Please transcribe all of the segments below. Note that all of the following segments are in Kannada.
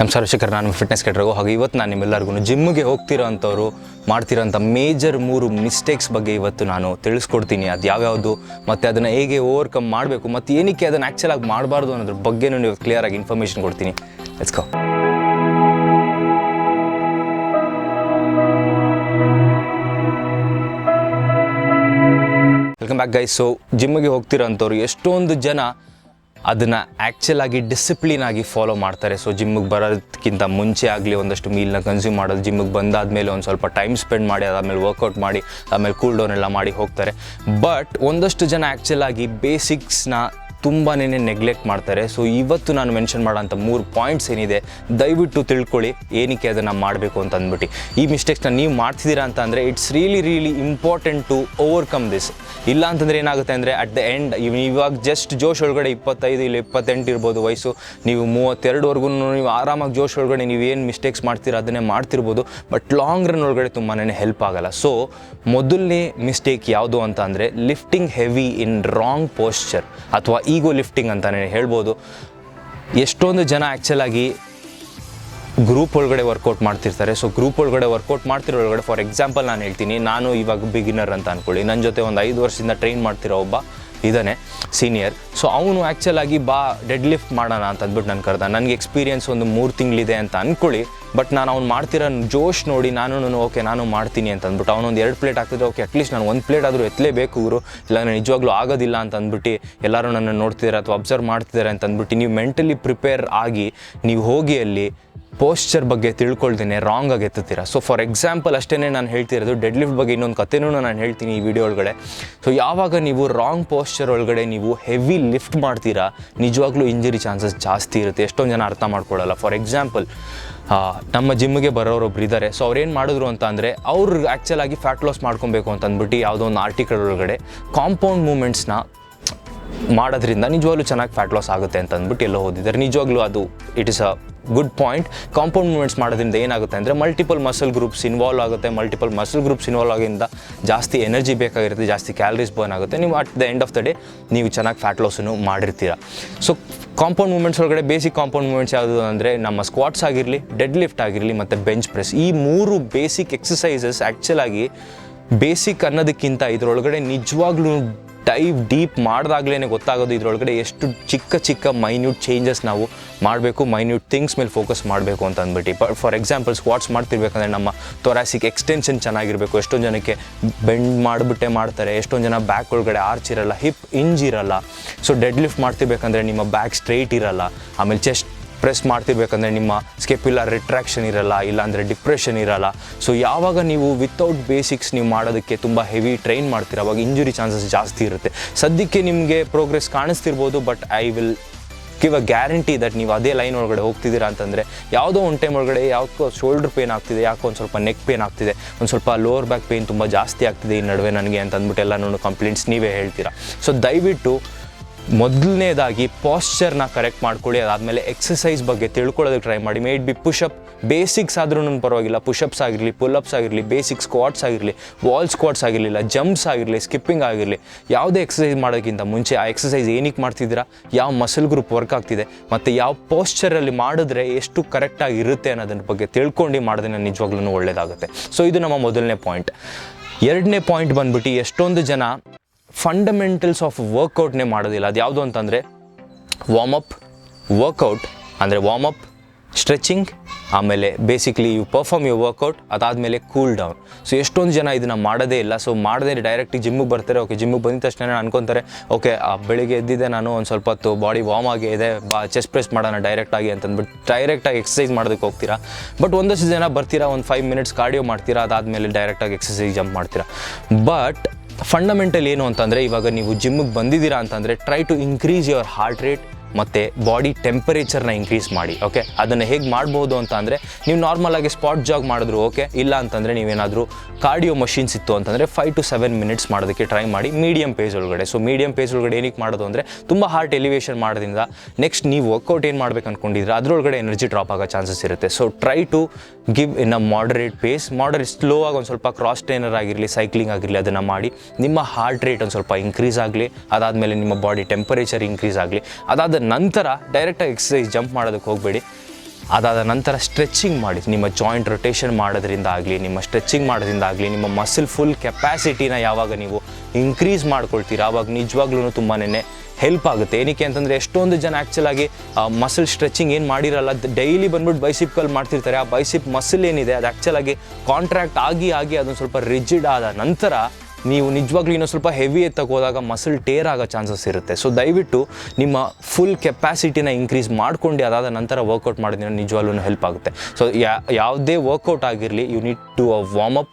ನಮಸ್ಕಾರ ಶಿಖರ್, ನಾನು ಫಿಟ್ನೆಸ್ ಕೆಟ್ರಿಗೋ ಹಾಗೆ ಇವತ್ತು ನಾನು ನಿಮ್ಮೆಲ್ಲರಿಗೂ ಜಿಮ್ಗೆ ಹೋಗ್ತಿರೋ ಅಂಥವ್ರು ಮಾಡ್ತಿರೋಂಥ ಮೇಜರ್ ಮೂರು ಮಿಸ್ಟೇಕ್ಸ್ ಬಗ್ಗೆ ಇವತ್ತು ನಾನು ತಿಳಿಸ್ಕೊಡ್ತೀನಿ. ಅದು ಯಾವ್ಯಾವುದು, ಮತ್ತು ಅದನ್ನು ಹೇಗೆ ಓವರ್ಕಮ್ ಮಾಡಬೇಕು, ಮತ್ತು ಏನಕ್ಕೆ ಅದನ್ನು ಆ್ಯಕ್ಚುಲಾಗಿ ಮಾಡಬಾರ್ದು ಅನ್ನೋದ್ರ ಬಗ್ಗೆನೂ ನೀವು ಕ್ಲಿಯರಾಗಿ ಇನ್ಫಾರ್ಮೇಷನ್ ಕೊಡ್ತೀನಿ. Go welcome back guys so ಜಿಮ್ಗೆ ಹೋಗ್ತಿರೋಂಥವ್ರು ಎಷ್ಟೊಂದು ಜನ ಅದನ್ನು ಆ್ಯಕ್ಚುಲ್ ಆಗಿ ಡಿಸಿಪ್ಲಿನ್ ಆಗಿ ಫಾಲೋ ಮಾಡ್ತಾರೆ. ಸೊ ಜಿಮ್ಮಿಗೆ ಬರೋದಕ್ಕಿಂತ ಮುಂಚೆ ಆಗಲಿ ಒಂದಷ್ಟು ಮೀಲ್ನ ಕನ್ಸ್ಯೂಮ್ ಮಾಡೋದು ಜಿಮ್ಮಿಗೆ ಬಂದಾದಮೇಲೆ ಒಂದು ಸ್ವಲ್ಪ ಟೈಮ್ ಸ್ಪೆಂಡ್ ಮಾಡಿ, ಅದಾದಮೇಲೆ ವರ್ಕೌಟ್ ಮಾಡಿ ಆಮೇಲೆ ಕೂಲ್ ಡೌನ್ ಎಲ್ಲ ಮಾಡಿ ಹೋಗ್ತಾರೆ. ಬಟ್ ಒಂದಷ್ಟು ಜನ ಆ್ಯಕ್ಚುಲ್ ಆಗಿ ಬೇಸಿಕ್ಸ್ನ ತುಂಬಾ ನೆಗ್ಲೆಕ್ಟ್ ಮಾಡ್ತಾರೆ. ಸೊ ಇವತ್ತು ನಾನು ಮೆನ್ಷನ್ ಮಾಡೋಂಥ ಮೂರು ಪಾಯಿಂಟ್ಸ್ ಏನಿದೆ, ದಯವಿಟ್ಟು ತಿಳ್ಕೊಳ್ಳಿ, ಏನಕ್ಕೆ ಅದನ್ನು ಮಾಡಬೇಕು ಅಂತ ಅಂದ್ಬಿಟ್ಟು. ಈ ಮಿಸ್ಟೇಕ್ಸ್ನ ನೀವು ಮಾಡ್ತಿದ್ದೀರಾ ಅಂತ ಅಂದರೆ it's really really important to overcome this ಇಲ್ಲ ಅಂತಂದರೆ ಏನಾಗುತ್ತೆ ಅಂದರೆ ಅಟ್ ದ ಎಂಡ್ ಇವಾಗ ಜಸ್ಟ್ ಜೋಶ್ ಒಳಗಡೆ ಇಪ್ಪತ್ತೈದು ಇಲ್ಲ ಇಪ್ಪತ್ತೆಂಟು ಇರ್ಬೋದು ವಯಸ್ಸು. ನೀವು ಮೂವತ್ತೆರಡುವರೆಗೂ ನೀವು ಆರಾಮಾಗಿ ಜೋಶ್ ಒಳಗಡೆ ನೀವು ಏನು ಮಿಸ್ಟೇಕ್ಸ್ ಮಾಡ್ತೀರಾ, ಅದನ್ನೇ ಮಾಡ್ತಿರ್ಬೋದು. ಬಟ್ ಲಾಂಗ್ ರನ್ ಒಳಗಡೆ ತುಂಬಾ ಹೆಲ್ಪ್ ಆಗಲ್ಲ. ಸೊ ಮೊದಲನೇ ಮಿಸ್ಟೇಕ್ ಯಾವುದು ಅಂತ ಅಂದರೆ lifting heavy in wrong posture ಅಥವಾ ಈಗೋ ಲಿಫ್ಟಿಂಗ್ ಅಂತಲೇ ಹೇಳ್ಬೋದು. ಎಷ್ಟೊಂದು ಜನ ಆ್ಯಕ್ಚುಲಾಗಿ ಗ್ರೂಪ್ ಒಳಗಡೆ ವರ್ಕೌಟ್ ಮಾಡ್ತಿರ್ತಾರೆ. ಸೊ ಗ್ರೂಪ್ ಒಳಗಡೆ ವರ್ಕೌಟ್ ಮಾಡ್ತಿರೋ ಒಳಗಡೆ ಫಾರ್ ಎಕ್ಸಾಂಪಲ್ ನಾನು ಹೇಳ್ತೀನಿ, ನಾನು ಇವಾಗ ಬಿಗಿನರ್ ಅಂತ ಅಂದ್ಕೊಳ್ಳಿ ನನ್ನ ಜೊತೆ ಒಂದು ಐದು ವರ್ಷದಿಂದ ಟ್ರೈನ್ ಮಾಡ್ತಿರೋ ಒಬ್ಬ ಇದ್ದಾನೆ ಸೀನಿಯರ್ ಸೊ ಅವನು ಆ್ಯಕ್ಚುಲಾಗಿ ಬಾ ಡೆಡ್ ಲಿಫ್ಟ್ ಮಾಡೋಣ ಅಂತ ಅಂದ್ಬಿಟ್ಟು ನಾನು ಕರೆದ. ನನಗೆ ಎಕ್ಸ್ಪೀರಿಯನ್ಸ್ ಒಂದು ಮೂರು ತಿಂಗಳಿದೆ ಅಂತ ಅಂದ್ಕೊಳ್ಳಿ ಬಟ್ ನಾನು ಅವ್ನು ಮಾಡ್ತಿರೋ ಜೋಶ್ ನೋಡಿ ನಾನು ಓಕೆ ನಾನು ಮಾಡ್ತೀನಿ ಅಂತ ಅಂದ್ಬಿಟ್ಟು, ಅವನೊಂದು ಎರಡು ಪ್ಲೇಟ್ ಹಾಕಿದ್ರೆ ಓಕೆ ಅಟ್ಲೀಸ್ಟ್ ನಾನು ಒಂದು ಪ್ಲೇಟ್ ಆದರೂ ಎತ್ತಲೇಬೇಕು ಇವರು ಇಲ್ಲ, ನಾನು ನಿಜವಾಗ್ಲೂ ಆಗೋದಿಲ್ಲ ಅಂತ ಅಂದ್ಬಿಟ್ಟು ಎಲ್ಲರೂ ನನ್ನ ನೋಡ್ತಿದ್ದಾರೆ ಅಥವಾ ಅಬ್ಸರ್ವ್ ಮಾಡ್ತಿದ್ದಾರೆ ಅಂತ ಅಂದ್ಬಿಟ್ಟು, ನೀವು ಮೆಂಟಲಿ ಪ್ರಿಪೇರ್ ಆಗಿ, ನೀವು ಹೋಗಿ ಅಲ್ಲಿ ಪೋಸ್ಚರ್ ಬಗ್ಗೆ ತಿಳ್ಕೊಳ್ದೇನೆ ರಾಂಗ್ ಆಗಿ ಎತ್ತುತ್ತೀರಾ? ಸೊ ಫಾರ್ ಎಕ್ಸಾಂಪಲ್ ಅಷ್ಟೇ ನಾನು ಹೇಳ್ತಿರೋದು ಡೆಡ್ ಲಿಫ್ಟ್ ಬಗ್ಗೆ ಇನ್ನೊಂದು ಕಥೆನೂ ನಾನು ಹೇಳ್ತೀನಿ ಈ ವಿಡಿಯೋ ಒಳಗಡೆ ಸೊ ಯಾವಾಗ ನೀವು ರಾಂಗ್ ಪೋಸ್ಚರ್ ಒಳಗಡೆ ನೀವು ಹೆವಿ ಲಿಫ್ಟ್ ಮಾಡ್ತೀರಾ, ನಿಜವಾಗ್ಲೂ ಇಂಜರಿ ಚಾನ್ಸಸ್ ಜಾಸ್ತಿ ಇರುತ್ತೆ. ಎಷ್ಟೊಂದು ಜನ ಅರ್ಥ ಮಾಡ್ಕೊಳ್ಳಲ್ಲ. ಫಾರ್ ಎಕ್ಸಾಂಪಲ್ ನಮ್ಮ ಜಿಮ್ಗೆ ಬರೋರೊಬ್ರು ಇದ್ದಾರೆ ಸೊ ಅವ್ರೇನು ಮಾಡಿದ್ರು ಅಂತ ಅಂದರೆ, ಅವ್ರು ಆ್ಯಕ್ಚುಲ್ ಆಗಿ ಫ್ಯಾಟ್ ಲಾಸ್ ಮಾಡ್ಕೊಬೇಕು ಅಂತ ಅಂದ್ಬಿಟ್ಟು ಯಾವುದೋ ಒಂದು ಆರ್ಟಿಕಲ್ ಒಳಗಡೆ ಕಾಂಪೌಂಡ್ ಮೂಮೆಂಟ್ಸ್ನ ಮಾಡೋದ್ರಿಂದ ನಿಜವಾಗ್ಲೂ ಚೆನ್ನಾಗಿ ಫ್ಯಾಟ್ ಲಾಸ್ ಆಗುತ್ತೆ ಅಂತ ಅಂದ್ಬಿಟ್ಟು ಎಲ್ಲೋ ಓದಿದ್ದಾರೆ. ನಿಜವಾಗ್ಲೂ ಅದು it is a good point compound movements ಮಾಡೋದ್ರಿಂದ ಏನಾಗುತ್ತೆ ಅಂದರೆ ಮಲ್ಟಿಪಲ್ ಮಸಲ್ ಗ್ರೂಪ್ಸ್ ಇನ್ವಾಲ್ವ್ ಆಗುತ್ತೆ. ಮಲ್ಟಿಪಲ್ ಮಸಲ್ ಗ್ರೂಪ್ಸ್ ಇನ್ವಾಲ್ವ್ ಆಗಿಂದ ಜಾಸ್ತಿ ಎನರ್ಜಿ ಬೇಕಾಗಿರುತ್ತೆ, ಜಾಸ್ತಿ ಕ್ಯಾಲರೀಸ್ ಬರ್ನ್ ಆಗುತ್ತೆ. ನೀವು at the end of the day ನೀವು ಚೆನ್ನಾಗಿ ಫ್ಯಾಟ್ ಲಾಸನ್ನು ಮಾಡಿರ್ತೀರ. ಸೊ ಕಾಂಪೌಂಡ್ ಮೂವ್ಮೆಂಟ್ಸ್ ಒಳಗಡೆ ಬೇಸಿಕ್ ಕಾಂಪೌಂಡ್ ಮೂವ್ಮೆಂಟ್ಸ್ ಯಾವುದು ಅಂದರೆ ನಮ್ಮ ಸ್ಕ್ವಾಟ್ಸ್ ಆಗಿರಲಿ ಡೆಡ್ ಲಿಫ್ಟ್ ಆಗಿರಲಿ, ಮತ್ತು ಬೆಂಚ್ ಪ್ರೆಸ್ ಈ ಮೂರು ಬೇಸಿಕ್ ಎಕ್ಸಸೈಸಸ್ ಆ್ಯಕ್ಚುಲಾಗಿ ಬೇಸಿಕ್ ಅನ್ನೋದಕ್ಕಿಂತ ಇದರೊಳಗಡೆ ನಿಜವಾಗ್ಲೂ ಡೈವ್ ಡೀಪ್ ಮಾಡಿದಾಗ್ಲೇ ಗೊತ್ತಾಗೋದು ಇದರೊಳಗಡೆ ಎಷ್ಟು ಚಿಕ್ಕ ಚಿಕ್ಕ ಮೈನ್ಯೂಟ್ ಚೇಂಜಸ್ ನಾವು ಮಾಡಬೇಕು, ಮೈನ್ಯೂಟ್ ಥಿಂಗ್ಸ್ ಮೇಲೆ ಫೋಕಸ್ ಮಾಡಬೇಕು ಅಂತ ಅಂದ್ಬಿಟ್ಟು. ಬಟ್ ಫಾರ್ ಎಕ್ಸಾಂಪಲ್, ಸ್ಕ್ವಾಟ್ಸ್ ಮಾಡ್ತಿರ್ಬೇಕಂದ್ರೆ ನಮ್ಮ ತೊರಾಸಿಕ್ ಎಕ್ಸ್ಟೆನ್ಷನ್ ಚೆನ್ನಾಗಿರಬೇಕು. ಎಷ್ಟೊಂದು ಜನಕ್ಕೆ ಬೆಂಡ್ ಮಾಡಿಬಿಟ್ಟೆ ಮಾಡ್ತಾರೆ, ಎಷ್ಟೊಂದು ಜನ ಬ್ಯಾಕ್ ಒಳಗಡೆ ಆರ್ಚ್ ಇರಲ್ಲ ಹಿಪ್ ಇಂಜ್ ಇರಲ್ಲ. ಸೊ ಡೆಡ್ ಲಿಫ್ಟ್ ಮಾಡ್ತಿರ್ಬೇಕಂದ್ರೆ ನಿಮ್ಮ ಬ್ಯಾಕ್ ಸ್ಟ್ರೈಟ್ ಇರಲ್ಲ. ಆಮೇಲೆ ಚೆಸ್ಟ್ ಪ್ರೆಸ್ ಮಾಡ್ತಿರ್ಬೇಕಂದ್ರೆ ನಿಮ್ಮ ಸ್ಕೆಪಿಲ್ಲ ರಿಟ್ರಾಕ್ಷನ್ ಇರಲ್ಲ, ಇಲ್ಲಾಂದರೆ ಡಿಪ್ರೆಷನ್ ಇರಲ್ಲ. ಸೊ ಯಾವಾಗ ನೀವು ವಿತೌಟ್ ಬೇಸಿಕ್ಸ್ ನೀವು ಮಾಡೋದಕ್ಕೆ ತುಂಬ ಹೆವಿ ಟ್ರೈನ್ ಮಾಡ್ತೀರ, ಅವಾಗ ಇಂಜುರಿ ಚಾನ್ಸಸ್ ಜಾಸ್ತಿ ಇರುತ್ತೆ. ಸದ್ಯಕ್ಕೆ ನಿಮಗೆ progress ಕಾಣಿಸ್ತಿರ್ಬೋದು but I will give a guarantee that ನೀವು ಅದೇ ಲೈನ್ ಒಳಗಡೆ ಹೋಗ್ತಿದ್ದೀರಾ ಅಂತಂದರೆ, ಯಾವುದೋ ಒಂದು ಟೈಮ್ ಒಳಗಡೆ ಯಾಕೋ ಶೋಲ್ಡರ್ ಪೇನ್ ಆಗ್ತಿದೆ, ಯಾಕೋ ಒಂದು ಸ್ವಲ್ಪ ನೆಕ್ ಪೇನ್ ಆಗ್ತಿದೆ, ಒಂದು ಸ್ವಲ್ಪ ಲೋವರ್ ಬ್ಯಾಕ್ ಪೇನ್ ತುಂಬ ಜಾಸ್ತಿ ಆಗ್ತಿದೆ ಈ ನಡುವೆ ನನಗೆ ಅಂತ ಅಂದ್ಬಿಟ್ಟು ಎಲ್ಲನೂ ಕಂಪ್ಲೇಂಟ್ಸ್ ನೀವೇ ಹೇಳ್ತೀರಾ. ಸೊ ದಯವಿಟ್ಟು ಮೊದಲನೇದಾಗಿ ಪಾಶ್ಚರ್ನ ಕರೆಕ್ಟ್ ಮಾಡ್ಕೊಳ್ಳಿ, ಅದಾದಮೇಲೆ ಎಕ್ಸಸೈಸ್ ಬಗ್ಗೆ ತಿಳ್ಕೊಳ್ಳೋದಕ್ಕೆ ಟ್ರೈ ಮಾಡಿ. ಮೇಡ್ ಬಿ ಪುಷಪ್ ಬೇಸಿಕ್ಸ್ ಆದ್ರೂ ಪರವಾಗಿಲ್ಲ. ಪುಷಪ್ಸ್ ಆಗಿರಲಿ ಪುಲ್ಅಪ್ಸ್ ಆಗಿರಲಿ ಬೇಸಿಕ್ ಸ್ಕ್ವಾಟ್ಸ್ ಆಗಿರಲಿ ವಾಲ್ ಸ್ಕ್ವಾಟ್ಸ್ ಆಗಿರಲಿಲ್ಲ ಜಂಪ್ಸ್ ಆಗಿರಲಿ ಸ್ಕಿಪ್ಪಿಂಗ್ ಆಗಿರಲಿ, ಯಾವುದೇ ಎಕ್ಸಸೈಸ್ ಮಾಡೋಕ್ಕಿಂತ ಮುಂಚೆ ಆ ಎಕ್ಸಸೈಸ್ ಏನಕ್ಕೆ ಮಾಡ್ತಿದ್ದೀರಾ? ಯಾವ ಮಸಲ್ ಗ್ರೂಪ್ ವರ್ಕ್ ಆಗ್ತಿದೆ? ಮತ್ತು ಯಾವ ಪೋಸ್ಚರಲ್ಲಿ ಮಾಡಿದ್ರೆ ಎಷ್ಟು ಕರೆಕ್ಟಾಗಿ ಇರುತ್ತೆ ಅನ್ನೋದ್ರ ಬಗ್ಗೆ ತಿಳ್ಕೊಂಡು ಮಾಡೋದನ್ನ ನಿಜವಾಗ್ಲೂ ಒಳ್ಳೆಯದಾಗುತ್ತೆ ಸೊ ಇದು ನಮ್ಮ ಮೊದಲನೇ ಪಾಯಿಂಟ್ ಎರಡನೇ ಪಾಯಿಂಟ್ ಬಂದ್ಬಿಟ್ಟು ಎಷ್ಟೊಂದು ಜನ ಫಂಡಮೆಂಟಲ್ಸ್ ಆಫ್ ವರ್ಕೌಟ್ನೇ ಮಾಡೋದಿಲ್ಲ. ಅದು ಯಾವುದು ಅಂತಂದರೆ ವಾರ್ಮಪ್ ವರ್ಕೌಟ್ ಅಂದರೆ ವಾರ್ಮಪ್ ಸ್ಟ್ರೆಚಿಂಗ್ ಆಮೇಲೆ basically you perform you workout ಅದಾದಮೇಲೆ ಕೂಲ್ ಡೌನ್ ಸೊ ಎಷ್ಟೊಂದು ಜನ ಇದನ್ನು ಮಾಡೋದೇ ಇಲ್ಲ. ಸೊ ಮಾಡದೇ ಡೈರೆಕ್ಟಿಗೆ ಜಿಮ್ಮಿಗೆ ಬರ್ತಾರೆ. ಓಕೆ ಜಿಮ್ಮಿಗೆ ಬಂದ ತಕ್ಷಣ ಅನ್ಕೊತಾರೆ ಓಕೆ ಆ ಬೆಳಿಗ್ಗೆ ಎದ್ದಿದ್ದೆ ನಾನು, ಒಂದು ಸ್ವಲ್ಪ ಹೊತ್ತು ಬಾಡಿ ವಾರ್ಮ್ ಆಗಿ ಇದೆ, ಬಾ ಚೆಸ್ಟ್ ಪ್ರೆಸ್ ಮಾಡೋಣ ಡೈರೆಕ್ಟಾಗಿ ಅಂತಂದ್ಬಿಟ್ಟು ಡೈರೆಕ್ಟಾಗಿ ಎಕ್ಸಸೈಸ್ ಮಾಡೋದಕ್ಕೆ ಹೋಗ್ತೀರಾ? ಬಟ್ ಒಂದಷ್ಟು ಜನ ಬರ್ತೀರಾ, ಒಂದು ಫೈವ್ ಮಿನಿಟ್ಸ್ ಕಾರ್ಡಿಯೋ ಮಾಡ್ತೀರಾ, ಅದಾದಮೇಲೆ ಡೈರೆಕ್ಟಾಗಿ ಎಕ್ಸಸೈಸ್ ಜಂಪ್ ಮಾಡ್ತೀರಾ. ಬಟ್ ಫಂಡಮೆಂಟಲ್ ಏನು ಅಂತಂದರೆ ಇವಾಗ ನೀವು ಜಿಮ್ಮಿಗೆ ಬಂದಿದ್ದೀರಾ ಅಂತಂದರೆ try to increase your heart rate ಮತ್ತು ಬಾಡಿ ಟೆಂಪರೇಚರ್ನ ಇನ್ಕ್ರೀಸ್ ಮಾಡಿ ಓಕೆ ಅದನ್ನು ಹೇಗೆ ಮಾಡ್ಬೋದು ಅಂತ ಅಂದರೆ, ನೀವು ನಾರ್ಮಲಾಗಿ ಸ್ಪಾಟ್ ಜಾಗ್ ಮಾಡಿದ್ರು ಓಕೆ ಇಲ್ಲ ಅಂತಂದರೆ ನೀವೇನಾದರೂ ಕಾರ್ಡಿಯೋ ಮಷಿನ್ಸ್ ಇತ್ತು ಅಂತಂದರೆ ಫೈವ್ ಟು ಸೆವೆನ್ ಮಿನಿಟ್ಸ್ ಮಾಡೋದಕ್ಕೆ ಟ್ರೈ ಮಾಡಿ ಮೀಡಿಯಂ ಪೇಸ್ ಒಳಗಡೆ. ಸೊ ಮೀಡಿಯಂ ಪೇಸ್ ಒಳಗಡೆ ಏನಕ್ಕೆ ಮಾಡೋದು ಅಂದರೆ, ತುಂಬ ಹಾರ್ಟ್ ಎಲಿವೇಷನ್ ಮಾಡೋದ್ರಿಂದ ನೆಕ್ಸ್ಟ್ ನೀವು ವರ್ಕೌಟ್ ಏನು ಮಾಡ್ಬೇಕು ಅಂದ್ಕೊಂಡಿದ್ರೆ ಅದರೊಳಗಡೆ ಎನರ್ಜಿ ಡ್ರಾಪ್ ಆಗೋ ಚಾನ್ಸಸ್ ಇರುತ್ತೆ. So try to give in a moderate pace moderate slow ಆಗಿ ಒಂದು ಸ್ವಲ್ಪ ಕ್ರಾಸ್ ಟ್ರೈನರ್ ಆಗಿರಲಿ ಸೈಕ್ಲಿಂಗ್ ಆಗಿರಲಿ, ಅದನ್ನು ಮಾಡಿ, ನಿಮ್ಮ ಹಾರ್ಟ್ ರೇಟ್ ಒಂದು ಸ್ವಲ್ಪ ಇನ್ಕ್ರೀಸ್ ಆಗಲಿ, ಅದಾದಮೇಲೆ ನಿಮ್ಮ ಬಾಡಿ ಟೆಂಪರೇಚರ್ ಇನ್ಕ್ರೀಸ್ ಆಗಲಿ, ಅದಾದ ನಂತರ ಡೈರೆಕ್ಟಾಗಿ ಎಕ್ಸಸೈಸ್ ಜಂಪ್ ಮಾಡೋದಕ್ಕೆ ಹೋಗಬೇಡಿ. ಅದಾದ ನಂತರ ಸ್ಟ್ರೆಚಿಂಗ್ ಮಾಡಿ. ನಿಮ್ಮ ಜಾಯಿಂಟ್ ರೊಟೇಷನ್ ಮಾಡೋದ್ರಿಂದ ಆಗಲಿ ನಿಮ್ಮ ಸ್ಟ್ರೆಚಿಂಗ್ ಮಾಡೋದ್ರಿಂದ ಆಗಲಿ ನಿಮ್ಮ ಮಸಲ್ ಫುಲ್ ಕೆಪ್ಯಾಸಿಟಿನ ಯಾವಾಗ ನೀವು ಇನ್ಕ್ರೀಸ್ ಮಾಡ್ಕೊಳ್ತೀರ ಆವಾಗ ನಿಜವಾಗ್ಲೂ ತುಂಬಾ ಹೆಲ್ಪ್ ಆಗುತ್ತೆ. ಏನಕ್ಕೆ ಅಂತಂದರೆ ಎಷ್ಟೊಂದು ಜನ ಆ್ಯಕ್ಚುಲಾಗಿ ಮಸಲ್ ಸ್ಟ್ರೆಚಿಂಗ್ ಏನು ಮಾಡಿರಲ್ಲ ಡೈಲಿ ಬಂದ್ಬಿಟ್ಟು ಬೈಸಿಪ್ಗಳು ಮಾಡ್ತಿರ್ತಾರೆ. ಆ ಬೈಸಿಪ್ ಮಸಲ್ ಏನಿದೆ, ಅದು ಆ್ಯಕ್ಚುಲಾಗಿ ಕಾಂಟ್ರಾಕ್ಟ್ ಆಗಿ ಆಗಿ ಅದೊಂದು ಸ್ವಲ್ಪ ರಿಜಿಡ್ ಆದ ನಂತರ ನೀವು ನಿಜವಾಗ್ಲೂ ಇನ್ನೊಂದು ಸ್ವಲ್ಪ ಹೆವಿ ಎತ್ತಕ್ಕೆ ಹೋದಾಗ ಮಸಲ್ ಟೇರ್ ಆಗೋ ಚಾನ್ಸಸ್ ಇರುತ್ತೆ. ಸೊ ದಯವಿಟ್ಟು ನಿಮ್ಮ ಫುಲ್ ಕೆಪಾಸಿಟಿನ ಇನ್ಕ್ರೀಸ್ ಮಾಡ್ಕೊಂಡು ಅದಾದ ನಂತರ ವರ್ಕೌಟ್ ಮಾಡಿದ್ರೆ ನಿಜವಾಗ್ಲೂ ಹೆಲ್ಪ್ ಆಗುತ್ತೆ. ಸೊ ಯಾವುದೇ ವರ್ಕೌಟ್ ಆಗಿರಲಿ you need to a warm up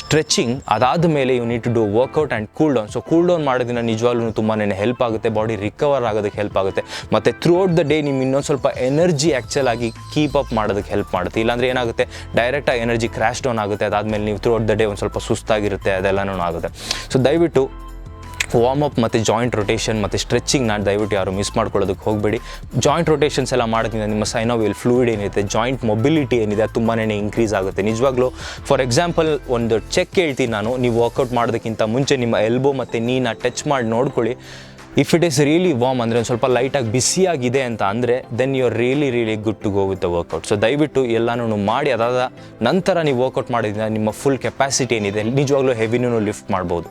stretching ಅದಾದ ಮೇಲೆ you need to do workout and cool down so cool down ಮಾಡೋದಿನ ನಿಜವಾಗ್ಲೂ ತುಂಬಾ ಹೆಲ್ಪ್ ಆಗುತ್ತೆ. ಬಾಡಿ ರಿಕವರ್ ಆಗೋದಕ್ಕೆ ಹೆಲ್ಪ್ ಆಗುತ್ತೆ. ಮತ್ತು ಥ್ರೂ ಔಟ್ ದ ಡೇ ನಿಮ್ಮ ಇನ್ನೊಂದು ಸ್ವಲ್ಪ ಎನರ್ಜಿ ಆ್ಯಕ್ಚುಲ್ ಆಗಿ ಕೀಪ್ ಅಪ್ ಮಾಡೋದಕ್ಕೆ ಹೆಲ್ಪ್ ಮಾಡುತ್ತೆ. ಇಲ್ಲಾಂದರೆ ಏನಾಗುತ್ತೆ? ಡೈರೆಕ್ಟಾಗಿ ಎನರ್ಜಿ ಕ್ರ್ಯಾಶ್ ಡೌನ್ ಆಗುತ್ತೆ. ಅದಾದಮೇಲೆ ನೀವು ಥ್ರೂ ಔಟ್ ದ ಡೇ ಒಂದು ಸ್ವಲ್ಪ ಸುಸ್ತಾಗಿರುತ್ತೆ ಅದೆಲ್ಲನೂ ಆಗುತ್ತೆ. ಸೊ ದಯವಿಟ್ಟು ವಾರ್ಮ್ ಅಪ್ ಮತ್ತು ಜಾಯಿಂಟ್ ರೊಟೇಷನ್ ಮತ್ತು ಸ್ಟ್ರೆಚಿಂಗ್ ನಾನು ದಯವಿಟ್ಟು ಯಾರು ಮಿಸ್ ಮಾಡ್ಕೊಳ್ಳೋದಕ್ಕೆ ಹೋಗಬೇಡಿ. ಜಾಯಿಂಟ್ ರೊಟೇಷನ್ಸ್ ಎಲ್ಲ ಮಾಡೋದ್ರಿಂದ ನಿಮ್ಮ ಸೈನೋವಿಯಲ್ ಫ್ಲೂಯಿಡ್ ಏನಿದೆ ಜಾಯಿಂಟ್ ಮೊಬಿಲಿಟಿ ಏನಿದೆ ಅದು ತುಂಬಾ ಇನ್ಕ್ರೀಸ್ ಆಗುತ್ತೆ. ನಿಜವಾಗ್ಲೂ ಫಾರ್ ಎಕ್ಸಾಂಪಲ್ ಒಂದು ಚೆಕ್ ಹೇಳ್ತೀನಿ ನಾನು, ನೀವು ವರ್ಕೌಟ್ ಮಾಡೋದಕ್ಕಿಂತ ಮುಂಚೆ ನಿಮ್ಮ ಎಲ್ಬೋ ಮತ್ತು ನೀನ ಟಚ್ ಮಾಡಿ ನೋಡ್ಕೊಳ್ಳಿ. If it is really warm ಅಂದರೆ ಒಂದು ಸ್ವಲ್ಪ ಲೈಟಾಗಿ ಬಿಸಿಯಾಗಿದೆ ಅಂತ ಅಂದರೆ then you are really really good to go with the workout so ದಯವಿಟ್ಟು ಎಲ್ಲನೂ ಮಾಡಿ, ಅದಾದ ನಂತರ ನೀವು ವರ್ಕೌಟ್ ಮಾಡಿದ್ರೆ ನಿಮ್ಮ ಫುಲ್ ಕೆಪಾಸಿಟಿ ಏನಿದೆ, ನಿಜವಾಗ್ಲೂ ಹೆವಿನೂ ಲಿಫ್ಟ್ ಮಾಡ್ಬೋದು.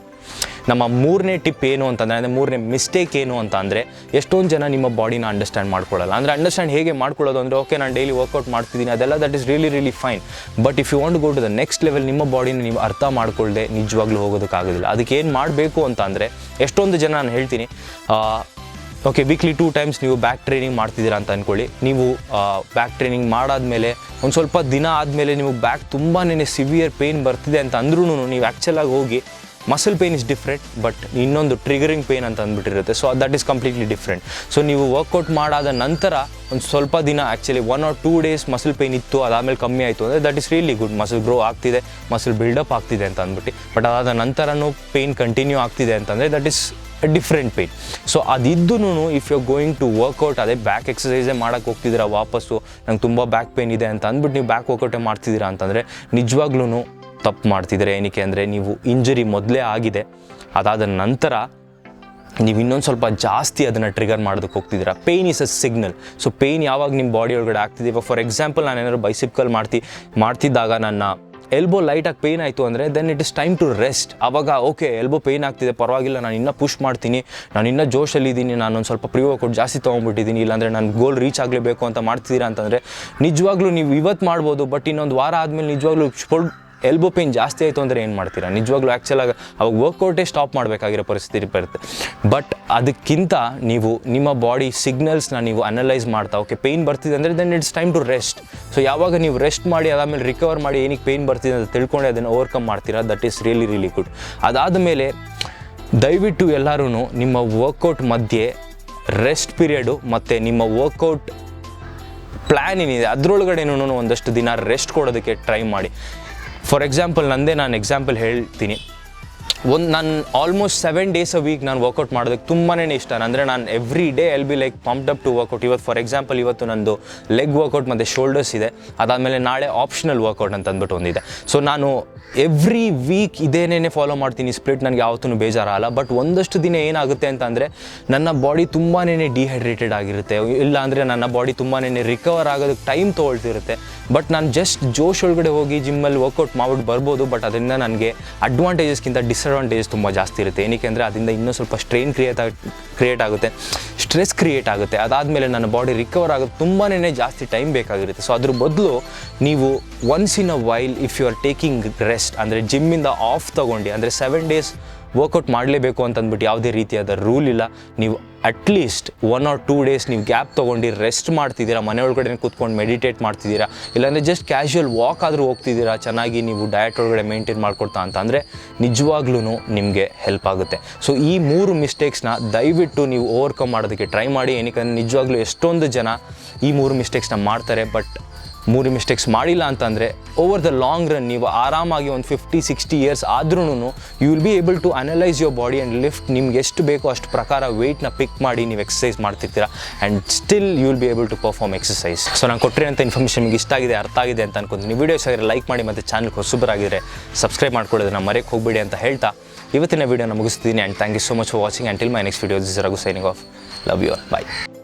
ನಮ್ಮ ಮೂರನೇ ಟಿಪ್ ಏನು ಅಂತಂದರೆ, ಅಂದರೆ ಮೂರನೇ ಮಿಸ್ಟೇಕ್ ಏನು ಅಂತ ಅಂದರೆ, ಎಷ್ಟೊಂದು ಜನ ನಿಮ್ಮ ಬಾಡಿನ ಅಂಡರ್ಸ್ಟ್ಯಾಂಡ್ ಮಾಡ್ಕೊಳ್ಳಲ್ಲ. ಅಂದರೆ ಅಂಡರ್ಸ್ಟ್ಯಾಂಡ್ ಹೇಗೆ ಮಾಡ್ಕೊಳ್ಳೋದು ಅಂದರೆ, ಓಕೆ ನಾನು ಡೈಲಿ ವರ್ಕೌಟ್ ಮಾಡ್ತಿದ್ದೀನಿ, ಅದೆಲ್ಲ that is really really fine. But if you want go to the next level, ನಿಮ್ಮ ಬಾಡಿನ ನೀವು ಅರ್ಥ ಮಾಡ್ಕೊಳ್ಳದೆ ನಿಜವಾಗ್ಲೂ ಹೋಗೋದಕ್ಕಾಗೋದಿಲ್ಲ ಅದಕ್ಕೆ ಏನು ಮಾಡಬೇಕು ಅಂತ ಅಂದರೆ, ಎಷ್ಟೊಂದು ಜನ ನಾನು ಹೇಳ್ತೀನಿ ಓಕೆ ವೀಕ್ಲಿ ಟೂ ಟೈಮ್ಸ್ ನೀವು ಬ್ಯಾಕ್ ಟ್ರೈನಿಂಗ್ ಮಾಡ್ತಿದ್ದೀರಾ ಅಂತ ಅಂದ್ಕೊಳ್ಳಿ ನೀವು ಬ್ಯಾಕ್ ಟ್ರೈನಿಂಗ್ ಮಾಡಾದಮೇಲೆ, ಒಂದು ಸ್ವಲ್ಪ ದಿನ ಆದಮೇಲೆ ನಿಮಗೆ ಬ್ಯಾಕ್ ತುಂಬಾ ಸಿವಿಯರ್ ಪೇಯ್ನ್ ಬರ್ತಿದೆ ಅಂತ ಅಂದ್ರೂ ನೀವು ಆ್ಯಕ್ಚುಲಾಗಿ ಹೋಗಿ muscle pain is different but ಇನ್ನೊಂದು ಟ್ರಿಗರಿಂಗ್ ಪೇನ್ ಅಂತ ಅಂದ್ಬಿಟ್ಟಿರುತ್ತೆ. So that is completely different so ನೀವು ವರ್ಕೌಟ್ ಮಾಡಾದ ನಂತರ ಒಂದು ಸ್ವಲ್ಪ ದಿನ actually one or two days muscle pain ಇತ್ತು, ಅದಾದಮೇಲೆ ಕಮ್ಮಿ ಆಯಿತು ಅಂದರೆ that is really good muscle grow ಆಗ್ತಿದೆ ಮಸಲ್ ಬಿಲ್ಡಪ್ ಆಗ್ತಿದೆ ಅಂತ ಅಂದ್ಬಿಟ್ಟು. ಬಟ್ ಅದಾದ ನಂತರನೂ ಪೇನ್ ಕಂಟಿನ್ಯೂ ಆಗ್ತಿದೆ ಅಂತಂದರೆ that is different pain so ಅದಿದ್ದೂ if you going to workout ಅದೇ ಬ್ಯಾಕ್ ಎಕ್ಸಸೈಸೇ ಮಾಡೋಕ್ಕೆ ಹೋಗ್ತಿದ್ದೀರಾ ವಾಪಸ್ಸು, ನಂಗೆ ತುಂಬ ಬ್ಯಾಕ್ ಪೇನ್ ಇದೆ ಅಂತ ಅಂದ್ಬಿಟ್ಟು ನೀವು ಬ್ಯಾಕ್ ವರ್ಕೌಟೇ ಮಾಡ್ತಿದ್ದೀರಾ ಅಂತಂದರೆ ನಿಜವಾಗ್ಲೂ ತಪ್ಪು ಮಾಡ್ತಿದ್ದೀರಾ ಏನಕ್ಕೆ ಅಂದರೆ ನೀವು ಇಂಜರಿ ಮೊದಲೇ ಆಗಿದೆ. ಅದಾದ ನಂತರ ನೀವು ಇನ್ನೊಂದು ಸ್ವಲ್ಪ ಜಾಸ್ತಿ ಅದನ್ನು ಟ್ರಿಗರ್ ಮಾಡೋದಕ್ಕೆ ಹೋಗ್ತಿದ್ದೀರಾ. Pain is a signal so pain ಯಾವಾಗ ನಿಮ್ಮ ಬಾಡಿ ಒಳಗಡೆ ಆಗ್ತಿದೆ? ಇವಾಗ ಫಾರ್ ಎಕ್ಸಾಂಪಲ್ ನಾನು ಏನಾದ್ರು ಬೈಸಿಕಲ್ ಮಾಡ್ತಿ, ಮಾಡ್ತಿದ್ದಾಗ ನನ್ನ ಎಲ್ಬೋ ಲೈಟಾಗಿ ಪೇಯ್ನ್ ಆಯಿತು ಅಂದರೆ then it is time to rest ಆವಾಗ ಓಕೆ ಎಲ್ಬೋ ಪೇಯ್ನ್ ಆಗ್ತಿದೆ, ಪರವಾಗಿಲ್ಲ, ನಾನು ಇನ್ನೂ ಪುಷ್ ಮಾಡ್ತೀನಿ, ನಾನು ಇನ್ನೂ ಜೋಶಲ್ಲಿದ್ದೀನಿ ನಾನು ಒಂದು ಸ್ವಲ್ಪ ಪ್ರಿಯೋ ಕೊಟ್ಟು ಜಾಸ್ತಿ ತೊಗೊಂಡ್ಬಿಟ್ಟಿದ್ದೀನಿ, ಇಲ್ಲಾಂದರೆ ನಾನು ಗೋಲ್ ರೀಚ್ ಆಗಲೇಬೇಕು ಅಂತ ಮಾಡ್ತಿದ್ದೀರಾ ಅಂತಂದರೆ ನಿಜವಾಗ್ಲೂ ನೀವು ಇವತ್ತು ಮಾಡ್ಬೋದು ಬಟ್ ಇನ್ನೊಂದು ವಾರ ಆದಮೇಲೆ ನಿಜವಾಗ್ಲೂ ಫುಲ್ ಎಲ್ಬೋ ಪೇನ್ ಜಾಸ್ತಿ ಆಯಿತು ಅಂದರೆ ಏನು ಮಾಡ್ತೀರಾ? ನಿಜವಾಗ್ಲೂ ಆ್ಯಕ್ಚುಲಾಗಿ ಅವಾಗ ವರ್ಕೌಟೇ ಸ್ಟಾಪ್ ಮಾಡಬೇಕಾಗಿರೋ ಪರಿಸ್ಥಿತಿ ಬರುತ್ತೆ ಬಟ್ ಅದಕ್ಕಿಂತ ನೀವು ನಿಮ್ಮ ಬಾಡಿ ಸಿಗ್ನಲ್ಸ್ನ ನೀವು ಅನಲೈಸ್ ಮಾಡ್ತಾ ಓಕೆ ಪೇಯ್ನ್ ಬರ್ತಿದೆ ಅಂದರೆ then it's time to rest so ಯಾವಾಗ ನೀವು ರೆಸ್ಟ್ ಮಾಡಿ, ಅದಾದಮೇಲೆ ರಿಕವರ್ ಮಾಡಿ ಏನಕ್ಕೆ ಪೇಯ್ನ್ ಬರ್ತಿದೆ ಅಂತ ತಿಳ್ಕೊಂಡು ಅದನ್ನು ಓವರ್ಕಮ್ ಮಾಡ್ತೀರಾ? That is really really good ಅದಾದ ಮೇಲೆ ದಯವಿಟ್ಟು ಎಲ್ಲರೂ ನಿಮ್ಮ ವರ್ಕೌಟ್ ಮಧ್ಯೆ ರೆಸ್ಟ್ ಪೀರಿಯಡು ಮತ್ತು ನಿಮ್ಮ ವರ್ಕೌಟ್ ಪ್ಲ್ಯಾನ್ ಏನಿದೆ ಅದರೊಳಗಡೆನೂ ಒಂದಷ್ಟು ದಿನ ರೆಸ್ಟ್ ಕೊಡೋದಕ್ಕೆ ಟ್ರೈ ಮಾಡಿ. ಫಾರ್ ಎಕ್ಸಾಂಪಲ್ ನಂದೇ ನಾನು ಎಕ್ಸಾಂಪಲ್ ಹೇಳ್ತೀನಿ. ಒಂದು ನಾನು almost seven days a week ನಾನು ವರ್ಕೌಟ್ ಮಾಡೋದಕ್ಕೆ ತುಂಬಾ ಇಷ್ಟ. ಅಂದರೆ ನಾನು every day I'll be like pumped up to workout ಇವತ್ತು ಫಾರ್ ಎಕ್ಸಾಂಪಲ್ ಇವತ್ತು ನಂದು ಲೆಗ್ ವರ್ಕೌಟ್ ಮತ್ತು ಶೋಲ್ಡರ್ಸ್ ಇದೆ. ಅದಾದಮೇಲೆ ನಾಳೆ ಆಪ್ಷನಲ್ ವರ್ಕೌಟ್ ಅಂತ ಅಂದ್ಬಿಟ್ಟು ಒಂದಿದೆ ಸೊ ನಾನು ಎವ್ರಿ ವೀಕ್ ಇದೇನೇ ಫಾಲೋ ಮಾಡ್ತೀನಿ ಸ್ಪ್ಲಿಟ್ ನನಗೆ ಯಾವತ್ತೂ ಬೇಜಾರಲ್ಲ ಬಟ್ ಒಂದಷ್ಟು ದಿನ ಏನಾಗುತ್ತೆ ಅಂತಂದರೆ ನನ್ನ ಬಾಡಿ ತುಂಬಾ ಡಿಹೈಡ್ರೇಟೆಡ್ ಆಗಿರುತ್ತೆ. ಇಲ್ಲ ಅಂದರೆ ನನ್ನ ಬಾಡಿ ತುಂಬಾ ರಿಕವರ್ ಆಗೋದಕ್ಕೆ ಟೈಮ್ ತೊಗೊಳ್ತಿರುತ್ತೆ. ಬಟ್ ನಾನು ಜಸ್ಟ್ ಜೋಶ್ ಒಳಗಡೆ ಹೋಗಿ ಜಿಮ್ಮಲ್ಲಿ ವರ್ಕೌಟ್ ಮಾಡ್ಬಿಟ್ಟು ಬರ್ಬೋದು. ಬಟ್ ಅದರಿಂದ ನನಗೆ ಅಡ್ವಾಂಟೇಜಸ್ಗಿಂತ ಡಿಸ್ಅಡ್ವಾಂಟೇಜಸ್ ತುಂಬ ಜಾಸ್ತಿ ಇರುತ್ತೆ. ಏನಕ್ಕೆ ಅಂದರೆ ಅದರಿಂದ ಇನ್ನೂ ಸ್ವಲ್ಪ ಸ್ಟ್ರೈನ್ ಕ್ರಿಯೇಟ್ ಕ್ರಿಯೇಟ್ ಆಗುತ್ತೆ. ಸ್ಟ್ರೆಸ್ ಕ್ರಿಯೇಟ್ ಆಗುತ್ತೆ. ಅದಾದಮೇಲೆ ನನ್ನ ಬಾಡಿ ರಿಕವರ್ ಆಗೋದು ತುಂಬಾ ಜಾಸ್ತಿ ಟೈಮ್ ಬೇಕಾಗಿರುತ್ತೆ. ಸೊ ಅದ್ರ ಬದಲು ನೀವು once in a while if you are taking rest ಅಂದರೆ ಜಿಮ್ಮಿಂದ ಆಫ್ ತೊಗೊಂಡು, ಅಂದರೆ ಸೆವೆನ್ ಡೇಸ್ ವರ್ಕೌಟ್ ಮಾಡಲೇಬೇಕು ಅಂತಂದ್ಬಿಟ್ಟು ಯಾವುದೇ ರೀತಿಯಾದ ರೂಲ್ ಇಲ್ಲ. ನೀವು at least one or two days ನೀವು ಗ್ಯಾಪ್ ತೊಗೊಂಡು ರೆಸ್ಟ್ ಮಾಡ್ತಿದ್ದೀರಾ, ಮನೆ ಒಳಗಡೆ ಕೂತ್ಕೊಂಡು ಮೆಡಿಟೇಟ್ ಮಾಡ್ತಿದ್ದೀರಾ, ಇಲ್ಲಾಂದರೆ ಜಸ್ಟ್ ಕ್ಯಾಶುವಲ್ ವಾಕ್ ಆದರೂ ಹೋಗ್ತಿದ್ದೀರಾ, ಚೆನ್ನಾಗಿ ನೀವು ಡಯಟ್ ಒಳಗಡೆ ಮೇಂಟೈನ್ ಮಾಡ್ಕೊಡ್ತಾ ಅಂತ ಅಂದರೆ ನಿಜವಾಗ್ಲೂ ನಿಮಗೆ ಹೆಲ್ಪ್ ಆಗುತ್ತೆ. ಸೊ ಈ ಮೂರು ಮಿಸ್ಟೇಕ್ಸ್ನ ದಯವಿಟ್ಟು ನೀವು ಓವರ್ಕಮ್ ಮಾಡೋದಕ್ಕೆ ಟ್ರೈ ಮಾಡಿ ಏನಕ್ಕೆ ನಿಜವಾಗ್ಲೂ ಎಷ್ಟೊಂದು ಜನ ಈ ಮೂರು ಮಿಸ್ಟೇಕ್ಸ್ನ ಮಾಡ್ತಾರೆ ಬಟ್ ಮೂರು ಮಿಸ್ಟೇಕ್ಸ್ ಮಾಡಿಲ್ಲ ಅಂತಂದರೆ ಓವರ್ ದ ಲಾಂಗ್ ರನ್ ನೀವು ಆರಾಮಾಗಿ ಒಂದು ಫಿಫ್ಟಿ ಸಿಕ್ಸ್ಟಿ ಇಯರ್ಸ್ ಆದ್ರೂ you will be able to analyse your body and lift ನಿಮ್ಗೆ ಎಷ್ಟು ಬೇಕೋ ಅಷ್ಟು ಪ್ರಕಾರ ವೆಯ್ಟ್ನ ಪಿಕ್ ಮಾಡಿ ನೀವು exercise ಮಾಡ್ತಿರ್ತೀರಾ. And still you will be able to perform exercise so ನಾನು ಕೊಟ್ಟಿರೋಂಥ ಇನ್ಫಾರ್ಮೇಷನ್ ನಿಮಗೆ ಇಷ್ಟ ಆಗಿದೆ, ಅರ್ಥ ಆಗಿದೆ ಅಂತ ಅನ್ಕೊಂತೀನಿ. ವೀಡಿಯೋಸ್ ಆಗಿದ್ರೆ ಲೈಕ್ ಮಾಡಿ ಮತ್ತು ಚಾನಲ್ ಹೊಸಬರಾಗಿದ್ದರೆ ಸಬ್ಸ್ಕ್ರೈಬ್ ಮಾಡ್ಕೊಳ್ಳೋದನ್ನ ಮರೆಯಕ್ಕೆ ಹೋಗಬೇಡಿ ಅಂತ ಹೇಳ್ತಾ ಇವತ್ತಿನ ವೀಡಿಯೋನ ಮುಗಿಸ್ತೀನಿ and thank you so much for watching and till my next video this Raghu signing off love you bye